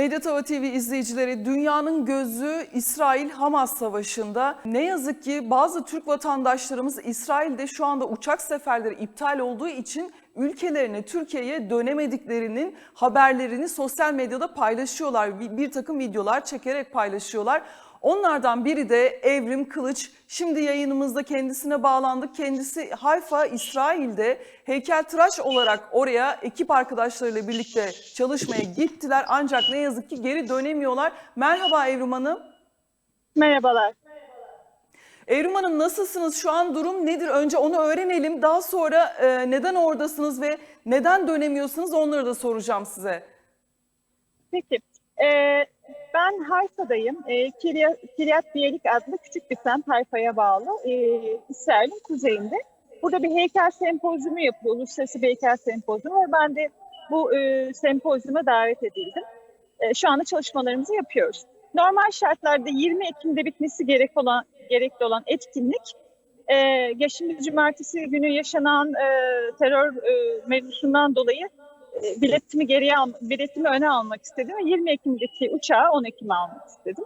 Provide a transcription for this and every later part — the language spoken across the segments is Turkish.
Medyatava TV izleyicileri dünyanın gözü İsrail-Hamas savaşında. Ne yazık ki bazı Türk vatandaşlarımız İsrail'de şu anda uçak seferleri iptal olduğu için ülkelerine, Türkiye'ye dönemediklerinin haberlerini sosyal medyada paylaşıyorlar. Bir, bir takım videolar çekerek paylaşıyorlar. Onlardan biri de Evrim Kılıç. Şimdi yayınımızda kendisine bağlandık. Kendisi Hayfa, İsrail'de heykeltıraş olarak oraya ekip arkadaşlarıyla birlikte çalışmaya gittiler. Ancak ne yazık ki geri dönemiyorlar. Merhaba Evrim Hanım. Merhabalar. Evrim Hanım nasılsınız? Şu an durum nedir? Önce onu öğrenelim. Daha sonra e, neden oradasınız ve neden dönemiyorsunuz onları da soracağım size. Peki. Ee, ben Hayfa'dayım. Ee, Kiryat, Kiryat adlı küçük bir semt Hayfa'ya bağlı. Ee, İsrail'in kuzeyinde. Burada bir heykel sempozyumu yapılıyor. Uluslararası bir heykel sempozyumu ve ben de bu e, sempozyuma davet edildim. E, şu anda çalışmalarımızı yapıyoruz. Normal şartlarda 20 Ekim'de bitmesi gerek olan, gerekli olan etkinlik e, geçtiğimiz cumartesi günü yaşanan e, terör e, mevzusundan dolayı e, biletimi geriye al, biletimi öne almak istedim ve 20 Ekim'deki uçağı 10 Ekim'e almak istedim.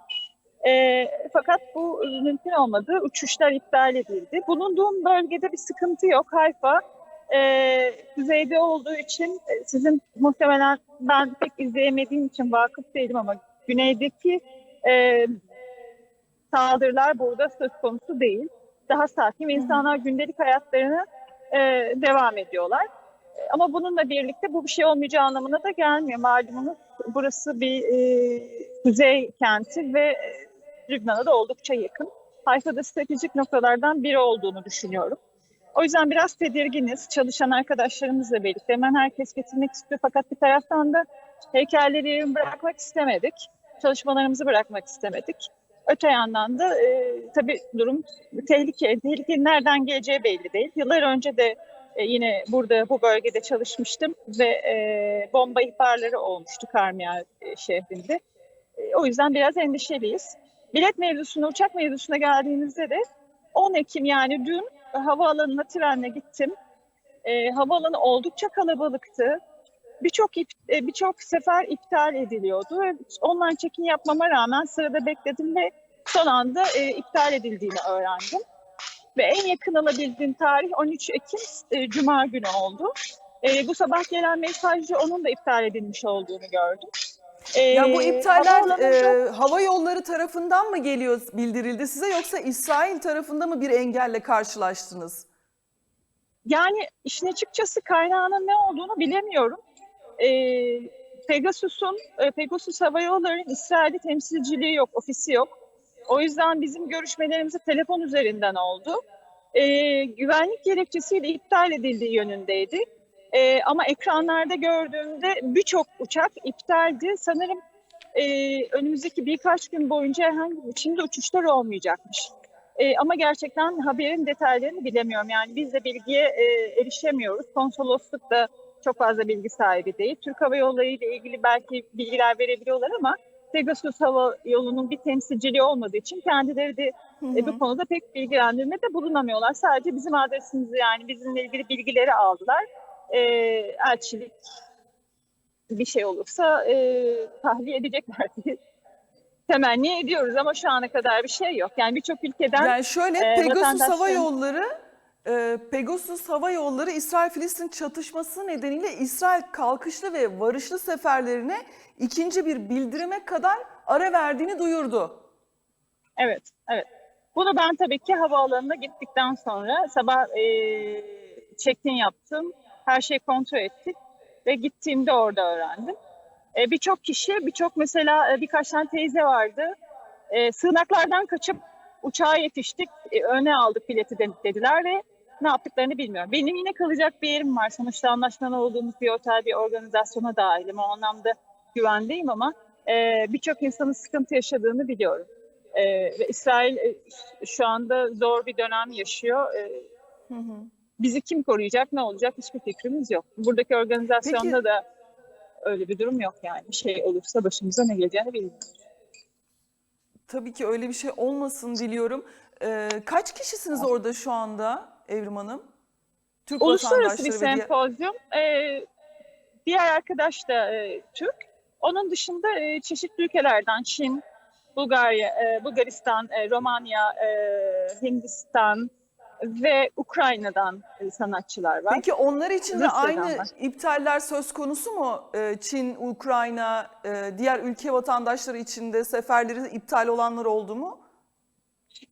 E, fakat bu mümkün olmadı. Uçuşlar iptal edildi. Bulunduğum bölgede bir sıkıntı yok. Hayfa e, kuzeyde olduğu için e, sizin muhtemelen ben pek izleyemediğim için vakıf değilim ama güneydeki e, saldırılar burada söz konusu değil. Daha sakin ve insanlar gündelik hayatlarını e, devam ediyorlar. Ama bununla birlikte bu bir şey olmayacağı anlamına da gelmiyor. Malumunuz burası bir e, kuzey kenti ve e, Lübnan'a da oldukça yakın. Hayfa'da stratejik noktalardan biri olduğunu düşünüyorum. O yüzden biraz tedirginiz. Çalışan arkadaşlarımızla birlikte hemen herkes getirmek istiyor. Fakat bir taraftan da heykelleri bırakmak istemedik. Çalışmalarımızı bırakmak istemedik. Öte yandan da e, tabii durum tehlike. Tehlikenin nereden geleceği belli değil. Yıllar önce de e, yine burada bu bölgede çalışmıştım ve e, bomba ihbarları olmuştu Karmiya e, şehrinde. E, o yüzden biraz endişeliyiz. Bilet mevzusuna, uçak mevzusuna geldiğimizde de 10 Ekim yani dün havaalanına trenle gittim. E, havaalanı oldukça kalabalıktı. Birçok e, birçok sefer iptal ediliyordu. Online check-in yapmama rağmen sırada bekledim ve son anda e, iptal edildiğini öğrendim. Ve en yakın alabildiğim tarih 13 Ekim e, Cuma günü oldu. E, bu sabah gelen mesajda onun da iptal edilmiş olduğunu gördüm. E, Ya bu iptaller e, hava yolları tarafından mı geliyor bildirildi size yoksa İsrail tarafında mı bir engelle karşılaştınız? Yani işin açıkçası kaynağının ne olduğunu bilemiyorum. Ee, Pegasus'un, e, Pegasus Hava Yolları'nın İsrail'de temsilciliği yok, ofisi yok. O yüzden bizim görüşmelerimiz telefon üzerinden oldu. Ee, güvenlik gerekçesiyle iptal edildiği yönündeydi. Ee, ama ekranlarda gördüğümde birçok uçak iptaldi. Sanırım e, önümüzdeki birkaç gün boyunca herhangi bir biçimde uçuşlar olmayacakmış. E, ama gerçekten haberin detaylarını bilemiyorum. Yani biz de bilgiye e, erişemiyoruz. Konsolosluk da çok fazla bilgi sahibi değil. Türk Hava Yolları ile ilgili belki bilgiler verebiliyorlar ama Pegasus Hava Yolu'nun bir temsilciliği olmadığı için kendileri de e, bu konuda pek bilgilendirmede bulunamıyorlar. Sadece bizim adresimizi yani bizimle ilgili bilgileri aldılar. E, elçilik bir şey olursa e, tahliye edecekler diye temenni ediyoruz ama şu ana kadar bir şey yok. Yani birçok ülkeden Yani şöyle e, Pegasus Hava vatandaşların- Yolları e, Pegasus Hava Yolları İsrail-Filistin çatışması nedeniyle İsrail kalkışlı ve varışlı seferlerine ikinci bir bildirime kadar ara verdiğini duyurdu. Evet, evet. Bunu ben tabii ki havaalanına gittikten sonra sabah e, check-in yaptım. Her şeyi kontrol ettik ve gittiğimde orada öğrendim. E, birçok kişi, birçok mesela e, birkaç tane teyze vardı. E, sığınaklardan kaçıp uçağa yetiştik, e, öne aldık bileti de- dediler ve ne yaptıklarını bilmiyorum. Benim yine kalacak bir yerim var. Sonuçta anlaşmalı olduğumuz bir otel, bir organizasyona dahilim. O anlamda güvendeyim ama e, birçok insanın sıkıntı yaşadığını biliyorum. Ee, ve İsrail e, şu anda zor bir dönem yaşıyor. Ee, Hı hı. bizi kim koruyacak, ne olacak hiçbir fikrimiz yok. Buradaki organizasyonda Peki- da öyle bir durum yok yani. Bir şey olursa başımıza ne geleceğini bilmiyoruz. Tabii ki öyle bir şey olmasın diliyorum. E, kaç kişisiniz orada şu anda Evrim Hanım? Türk Uluslararası bir ve diğer- sempozyum. Ee, diğer arkadaş da e, Türk. Onun dışında e, çeşitli ülkelerden Çin, Bulgarya, e, Bulgaristan, e, Romanya, e, Hindistan ve Ukrayna'dan e, sanatçılar var. Peki onlar için de Rusya'dan aynı var. iptaller söz konusu mu? Ee, Çin, Ukrayna, e, diğer ülke vatandaşları için de seferleri iptal olanlar oldu mu?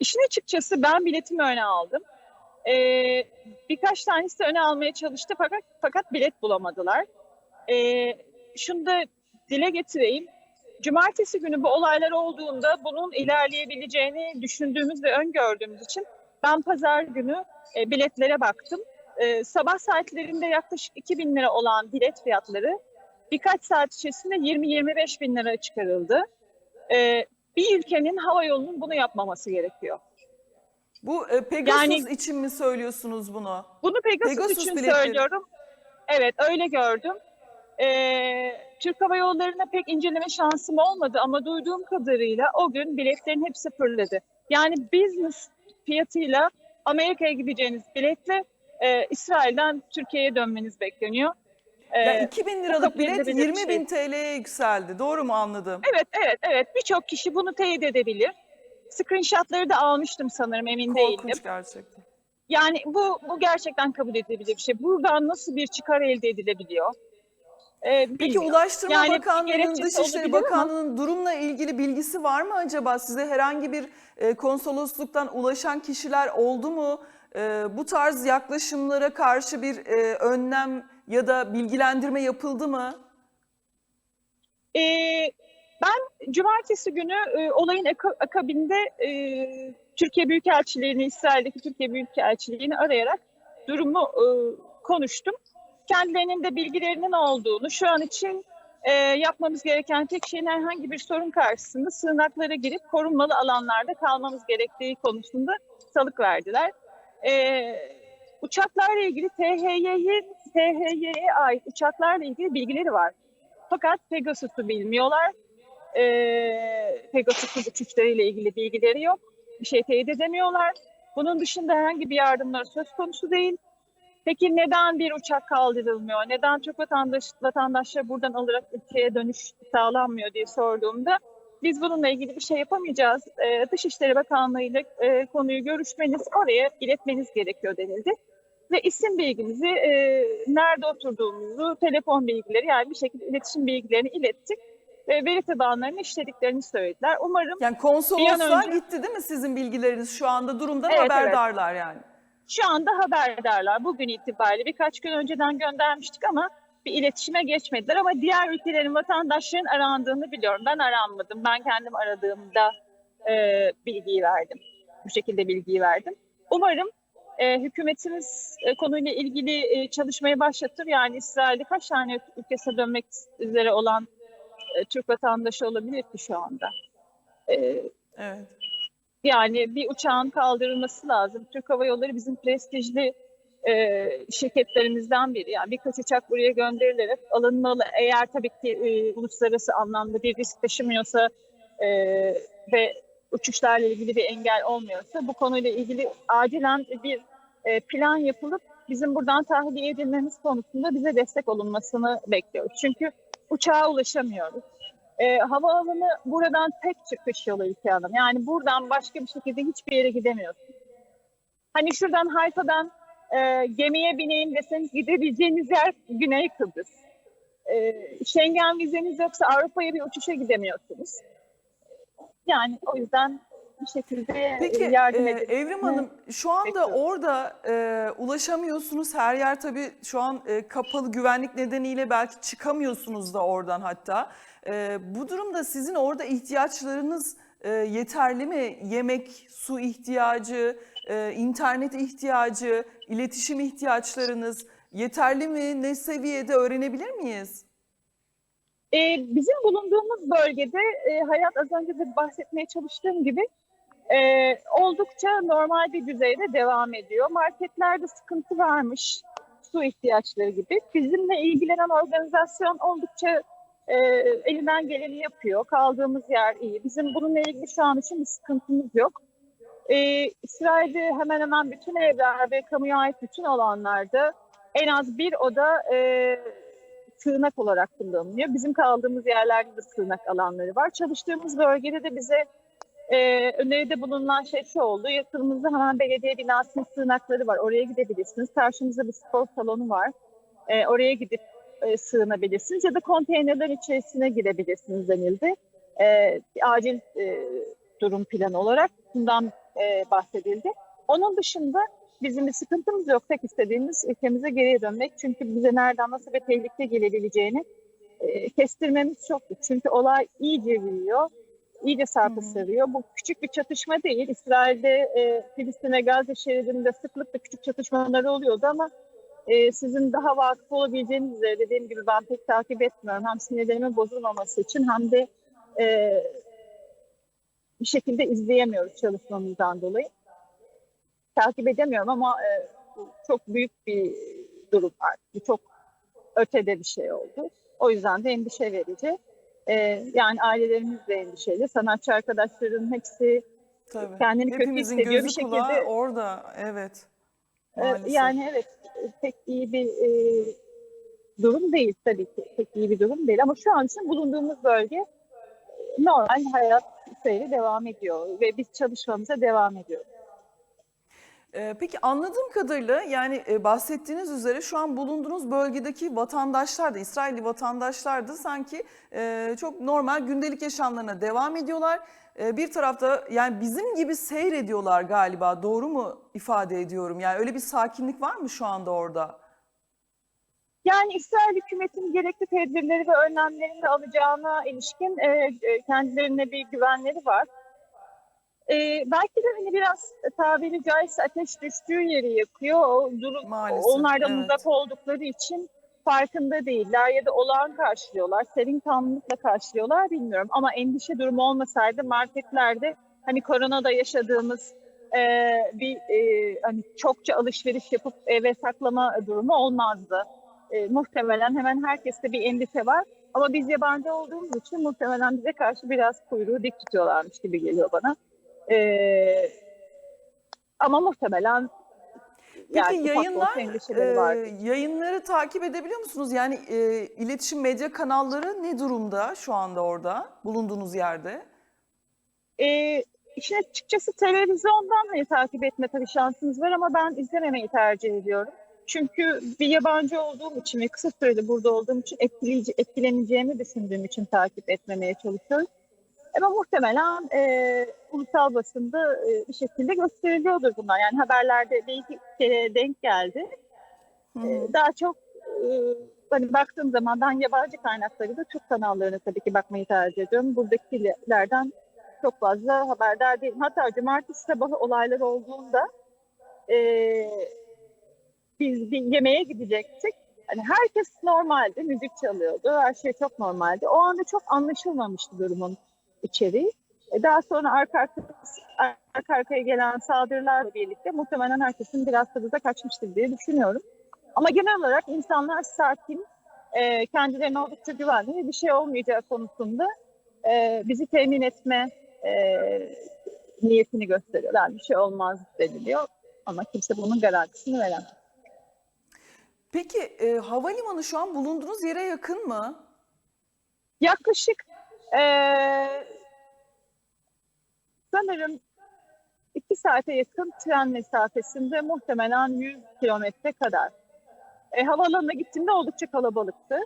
İşin açıkçası ben biletimi öne aldım. Ee, birkaç tanesi öne almaya çalıştı fakat fakat bilet bulamadılar. Ee, şunu da dile getireyim. Cumartesi günü bu olaylar olduğunda bunun ilerleyebileceğini düşündüğümüz ve öngördüğümüz için ben pazar günü e, biletlere baktım. Ee, sabah saatlerinde yaklaşık 2000 lira olan bilet fiyatları birkaç saat içerisinde 20-25 bin lira çıkarıldı. Ee, bir ülkenin hava yolunun bunu yapmaması gerekiyor. Bu e, Pegasus Yani- için mi söylüyorsunuz bunu? Bunu Pegasus, Pegasus için biletleri. söylüyorum. Evet öyle gördüm. Ee, Türk Hava Yolları'na pek inceleme şansım olmadı ama duyduğum kadarıyla o gün biletlerin hepsi fırladı. Yani business fiyatıyla Amerika'ya gideceğiniz biletle e, İsrail'den Türkiye'ye dönmeniz bekleniyor. Ee, Yani 2000 liralık bilet edilebilir bir 20 şey. bin TL'ye yükseldi. Doğru mu anladım? evet, evet, evet. Birçok kişi bunu teyit edebilir. Screenshotları da almıştım sanırım emin değilim. Korkunç gerçekten. Yani bu bu gerçekten kabul edilebilir bir şey. Buradan nasıl bir çıkar elde edilebiliyor? Ee, Peki bilmiyorum. Ulaştırma Yani bir Bakanlığı'nın, gerekçesi Dışişleri olabilir ama- Bakanlığı'nın durumla ilgili bilgisi var mı acaba? Size herhangi bir e, konsolosluktan ulaşan kişiler oldu mu? E, bu tarz yaklaşımlara karşı bir e, önlem ya da bilgilendirme yapıldı mı? Ee, ben cumartesi günü e, olayın aka- akabinde e, Türkiye Büyükelçiliğini, İsrail'deki Türkiye Büyükelçiliğini arayarak durumu e, konuştum. Kendilerinin de bilgilerinin olduğunu, şu an için e, yapmamız gereken tek şeyin herhangi bir sorun karşısında sığınaklara girip korunmalı alanlarda kalmamız gerektiği konusunda salık verdiler. E, uçaklarla ilgili THY'ye THY'ye ait uçaklarla ilgili bilgileri var. Fakat Pegasus'u bilmiyorlar. Ee, Pegasus'un uçuşlarıyla ilgili bilgileri yok. Bir şey teyit edemiyorlar. Bunun dışında herhangi bir yardımları söz konusu değil. Peki neden bir uçak kaldırılmıyor? Neden Türk vatandaş, vatandaşlar buradan alarak ülkeye dönüş sağlanmıyor diye sorduğumda biz bununla ilgili bir şey yapamayacağız. Ee, Dışişleri Bakanlığı ile e, konuyu görüşmeniz, oraya iletmeniz gerekiyor denildi. Ve isim bilgimizi, e, nerede oturduğumuzu, telefon bilgileri yani bir şekilde iletişim bilgilerini ilettik. Ve veri tabanlarını işlediklerini söylediler. Umarım Yani konsolosluğa önce- gitti değil mi sizin bilgileriniz? Şu anda durumdan Evet, evet. haberdarlar yani. şu anda haberdarlar. Bugün itibariyle birkaç gün önceden göndermiştik ama bir iletişime geçmediler. Ama diğer ülkelerin vatandaşların arandığını biliyorum. Ben aranmadım. Ben kendim aradığımda e, bilgiyi verdim. Bu şekilde bilgiyi verdim. Umarım e, hükümetimiz e, konuyla ilgili e, çalışmayı başlatır. Yani İsrail'de kaç tane ülkesine dönmek üzere olan e, Türk vatandaşı olabilir ki şu anda? E, Evet. yani bir uçağın kaldırılması lazım. Türk Hava Yolları bizim prestijli e, şirketlerimizden biri. Yani birkaç uçak buraya gönderilerek alınmalı. Eğer tabii ki e, uluslararası anlamda bir risk taşımıyorsa e, ve uçuşlarla ilgili bir engel olmuyorsa bu konuyla ilgili acilen bir e, plan yapılıp bizim buradan tahliye edilmemiz konusunda bize destek olunmasını bekliyoruz. Çünkü uçağa ulaşamıyoruz. E, havaalanı buradan tek çıkış yolu Ülke Hanım. Yani buradan başka bir şekilde hiçbir yere gidemiyorsun. Hani şuradan Hayfa'dan e, gemiye bineyim deseniz gidebileceğiniz yer Güney Kıbrıs. E, Schengen vizeniz yoksa Avrupa'ya bir uçuşa gidemiyorsunuz. Yani o yüzden bir şekilde Peki yardım e, edin. Evrim Hanım şu anda Bekliyorum. orada e, ulaşamıyorsunuz. Her yer tabii şu an e, kapalı güvenlik nedeniyle belki çıkamıyorsunuz da oradan hatta. E, bu durumda sizin orada ihtiyaçlarınız e, yeterli mi? Yemek, su ihtiyacı, e, internet ihtiyacı, iletişim ihtiyaçlarınız yeterli mi? Ne seviyede öğrenebilir miyiz? Ee, bizim bulunduğumuz bölgede e, hayat az önce de bahsetmeye çalıştığım gibi e, oldukça normal bir düzeyde devam ediyor. Marketlerde sıkıntı varmış, su ihtiyaçları gibi. Bizimle ilgilenen organizasyon oldukça e, elinden geleni yapıyor. Kaldığımız yer iyi. Bizim bununla ilgili şu an için bir sıkıntımız yok. E, İsrail'de hemen hemen bütün evler ve kamuya ait bütün alanlarda en az bir oda e, sığınak olarak kullanılıyor. Bizim kaldığımız yerlerde de sığınak alanları var. Çalıştığımız bölgede de bize e, öneride bulunan şey şu oldu. Yakınımızda hemen belediye binasının sığınakları var. Oraya gidebilirsiniz. Karşımızda bir spor salonu var. E, oraya gidip e, sığınabilirsiniz ya da konteynerler içerisine girebilirsiniz denildi. E, acil e, durum planı olarak bundan e, bahsedildi. Onun dışında bizim bir sıkıntımız yok. Tek istediğimiz ülkemize geriye dönmek. Çünkü bize nereden nasıl bir tehlike gelebileceğini e, kestirmemiz çok güç. Çünkü olay iyice büyüyor, iyice sarpa Hı hı. sarıyor. Bu küçük bir çatışma değil. İsrail'de, e, Filistin'e, Gazze şeridinde sıklıkla küçük çatışmaları oluyordu ama e, sizin daha vakıf olabileceğiniz üzere dediğim gibi ben pek takip etmiyorum. Hem sinirlerimin bozulmaması için hem de e, bir şekilde izleyemiyoruz çalışmamızdan dolayı. Takip edemiyorum ama e, çok büyük bir durum var. Bu çok ötede bir şey oldu. O yüzden de endişe verici. E, yani ailelerimiz de endişeli. Sanatçı arkadaşların hepsi Tabii. kendini kötü Hepimizin hissediyor. gözü Bir kulağı şekilde orada. Evet. Maalesef. Yani evet e, pek iyi bir e, durum değil tabii ki. Pek iyi bir durum değil ama şu an için bulunduğumuz bölge e, normal hayat seyri devam ediyor ve biz çalışmamıza devam ediyoruz. Ee, Peki anladığım kadarıyla yani e, bahsettiğiniz üzere şu an bulunduğunuz bölgedeki vatandaşlar da İsrailli vatandaşlar da sanki e, çok normal gündelik yaşamlarına devam ediyorlar. E, Bir tarafta yani bizim gibi seyrediyorlar galiba doğru mu ifade ediyorum? Yani öyle bir sakinlik var mı şu anda orada? Yani İsrail hükümetinin gerekli tedbirleri ve önlemlerini alacağına ilişkin kendilerine bir güvenleri var. E, belki de hani biraz tabiri caizse ateş düştüğü yeri yakıyor. O durum, Maalesef, onlardan evet. uzak oldukları için farkında değiller ya da olağan karşılıyorlar. Serin kanlılıkla karşılıyorlar bilmiyorum. Ama endişe durumu olmasaydı marketlerde hani koronada yaşadığımız e, bir e, hani çokça alışveriş yapıp eve saklama durumu olmazdı. E, muhtemelen hemen herkeste bir endişe var. Ama biz yabancı olduğumuz için muhtemelen bize karşı biraz kuyruğu dik tutuyorlarmış gibi geliyor bana. E, ama muhtemelen Peki yani yayınlar, e, yayınları takip edebiliyor musunuz? Yani e, iletişim medya kanalları ne durumda şu anda orada bulunduğunuz yerde? Ee, işin açıkçası televizyondan hani takip etme tabii şansımız var ama ben izlememeyi tercih ediyorum. Çünkü bir yabancı olduğum için ve kısa sürede burada olduğum için etkileyici, etkileneceğimi düşündüğüm için takip etmemeye çalışıyorum. Ama muhtemelen e, ulusal basında e, bir şekilde gösteriliyordur bunlar. Yani haberlerde bir iki kere denk geldi. Hı. Ee, daha çok e, hani baktığım zaman ben yabancı kaynakları da Türk kanallarına tabii ki bakmayı tercih ediyorum. Buradakilerden çok fazla haberdar değilim. Hatta cumartesi sabahı olaylar olduğunda e, biz bir yemeğe gidecektik. Hani herkes normaldi, müzik çalıyordu, her şey çok normaldi. O anda çok anlaşılmamıştı durumun içeriği. E, Daha sonra arka, arka, arka arkaya gelen saldırılarla birlikte muhtemelen herkesin biraz tadı da kaçmıştır diye düşünüyorum. Ama genel olarak insanlar sakin, e, kendilerine oldukça güvenli ve bir şey olmayacağı konusunda e, bizi temin etme e, niyetini gösteriyorlar. Bir şey olmaz deniliyor ama kimse bunun garantisini veremez. Peki e, havalimanı şu an bulunduğunuz yere yakın mı? Yaklaşık e, sanırım iki saate yakın tren mesafesinde muhtemelen 100 kilometre kadar. E, havaalanına gittiğimde oldukça kalabalıktı.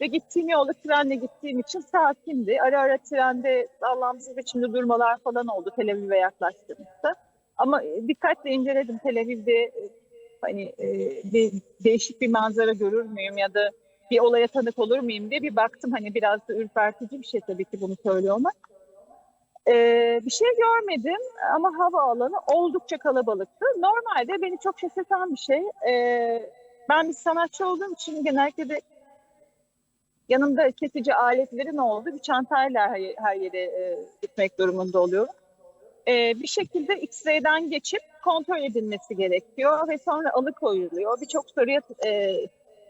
Ve gittiğim yolda trenle gittiğim için sakindi. Ara ara trende anlamsız biçimde durmalar falan oldu Tel Aviv'e yaklaştığımızda. Ama e, dikkatle inceledim Tel Aviv'de e, hani e, bir değişik bir manzara görür müyüm ya da bir olaya tanık olur muyum diye bir baktım. Hani biraz da ürpertici bir şey tabii ki bunu söylüyor olmak. Ee, bir şey görmedim ama havaalanı oldukça kalabalıktı. Normalde beni çok şaşırtan bir şey. Ee, ben bir sanatçı olduğum için genellikle de yanımda kesici aletlerin olduğu bir çantayla her yere e, gitmek durumunda oluyorum. Ee, bir şekilde X-ray'den geçip kontrol edilmesi gerekiyor ve sonra alıkoyuluyor. Birçok soruya e,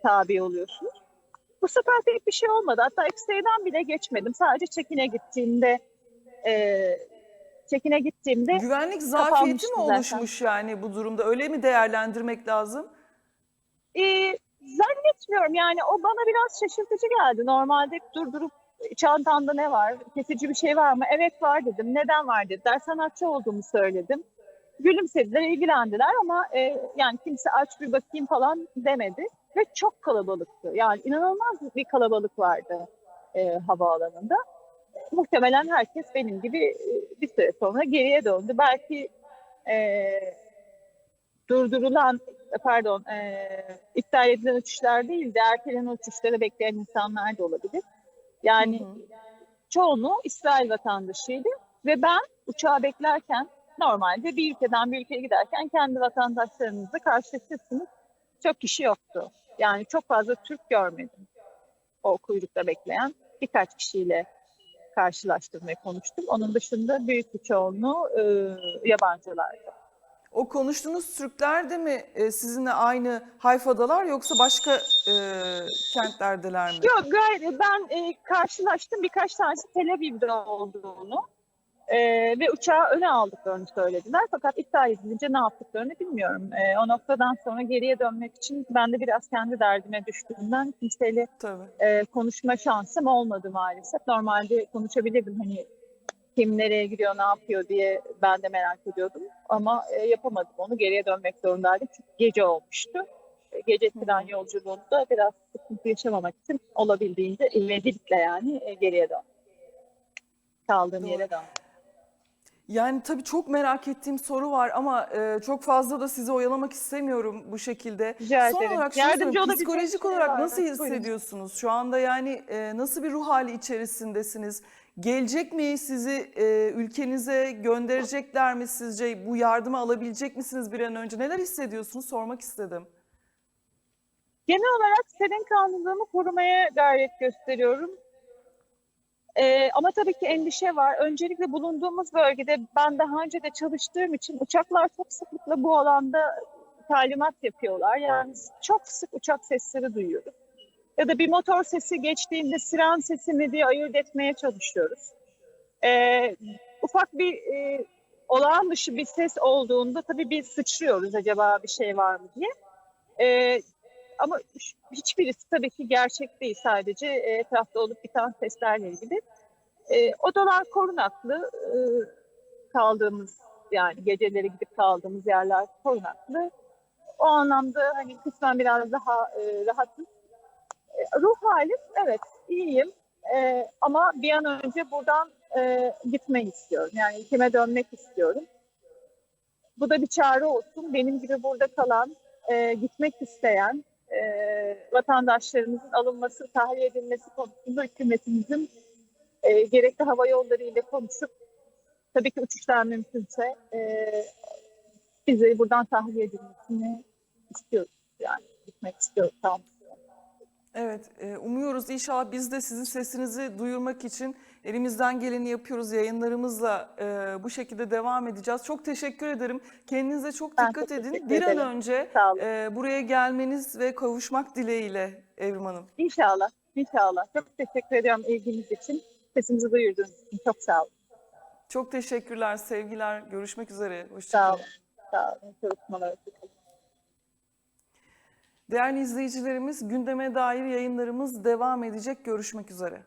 tabi oluyorsunuz. Bu sefer pek bir şey olmadı. Hatta X-ray'den bile geçmedim. Sadece çekine gittiğimde e, çekine gittiğimde Güvenlik zafiyeti mi zaten. oluşmuş yani bu durumda? Öyle mi değerlendirmek lazım? e, Zannetmiyorum yani o bana biraz şaşırtıcı geldi. Normalde durdurup çantanda ne var, kesici bir şey var mı? Evet var dedim. Neden var dediler. Sanatçı olduğumu söyledim. Gülümsediler, ilgilendiler ama e, yani kimse aç bir bakayım falan demedi. Ve çok kalabalıktı. Yani inanılmaz bir kalabalık vardı e, havaalanında. Muhtemelen herkes benim gibi e, bir süre sonra geriye döndü. Belki e, durdurulan pardon e, iptal edilen uçuşlar değil de ertelenen uçuşları bekleyen insanlar da olabilir. Yani Hı hı. çoğunluğu İsrail vatandaşıydı ve ben uçağı beklerken normalde bir ülkeden bir ülkeye giderken kendi vatandaşlarınızla karşılaşırsınız. Çok kişi yoktu. Yani çok fazla Türk görmedim o kuyrukta bekleyen. Birkaç kişiyle karşılaştım ve konuştum. Onun dışında büyük bir çoğunluğu e, yabancılardı. O konuştuğunuz Türkler de mi e, sizinle aynı Hayfa'dalar yoksa başka e, kentlerdeler mi? Yok gayet ben e, karşılaştım birkaç tanesi Tel Aviv'de olduğunu e, ve uçağı öne aldıklarını söylediler. Fakat iptal edilince ne yaptıklarını bilmiyorum. E, o noktadan sonra geriye dönmek için ben de biraz kendi derdime düştüğümden kimseyle Tabii. e, konuşma şansım olmadı maalesef. Normalde konuşabilirdim hani kim nereye gidiyor, ne yapıyor diye ben de merak ediyordum. Ama e, yapamadım onu. Geriye dönmek zorundaydım çünkü gece olmuştu. E, Gece tren yolculuğunda biraz sıkıntı yaşamamak için olabildiğince ivedilikle yani e, geriye döndüm. Kaldığım yere döndüm. Yani tabii çok merak ettiğim soru var ama e, çok fazla da sizi oyalamak istemiyorum bu şekilde. Rica Son ederim. olarak Yardımcı psikolojik şey olarak var nasıl Buyurun. hissediyorsunuz? Şu anda yani e, nasıl bir ruh hali içerisindesiniz? Gelecek mi sizi e, ülkenize gönderecekler mi sizce? Bu yardımı alabilecek misiniz bir an önce? Neler hissediyorsunuz? Sormak istedim. Genel olarak senin kanunluğumu korumaya gayret gösteriyorum. Ee, ama tabii ki endişe var. Öncelikle bulunduğumuz bölgede ben daha önce de çalıştığım için uçaklar çok sıklıkla bu alanda talimat yapıyorlar. Yani çok sık uçak sesleri duyuyoruz. Ya da bir motor sesi geçtiğinde siren sesi mi diye ayırt etmeye çalışıyoruz. Ee, ufak bir e, olağan dışı bir ses olduğunda tabii bir sıçrıyoruz acaba bir şey var mı diye. Ee, ama hiç- hiçbirisi tabii ki gerçek değil sadece e, etrafta olup biten seslerle ilgili. E, odalar korunaklı e, kaldığımız yani geceleri gidip kaldığımız yerler korunaklı. O anlamda hani kısmen biraz daha e, rahatız. E, ruh halim evet iyiyim E, ama bir an önce buradan e, gitmek istiyorum. Yani ülkeme dönmek istiyorum. Bu da bir çare olsun. Benim gibi burada kalan, e, gitmek isteyen e, vatandaşlarımızın alınması, tahliye edilmesi konusunda hükümetimizin e, gerekli hava yolları ile konuşup tabii ki uçuşlar mümkünse e, bizi buradan tahliye edilmesini istiyoruz. Yani gitmek istiyoruz. Tamam. Evet, e, umuyoruz inşallah biz de sizin sesinizi duyurmak için elimizden geleni yapıyoruz. Yayınlarımızla e, bu şekilde devam edeceğiz. Çok teşekkür ederim. Kendinize çok Ben dikkat edin. Bir an önce Sağ e, buraya gelmeniz ve kavuşmak dileğiyle Evrim Hanım. İnşallah. İnşallah. Çok teşekkür ediyorum ilginiz için. Sesimizi duyurduğunuz için çok sağ olun. Çok teşekkürler, sevgiler. Görüşmek üzere. Sağ Hoşçakalın. olun. Sağ olun. Çalışmalar. Değerli izleyicilerimiz, gündeme dair yayınlarımız devam edecek. Görüşmek üzere.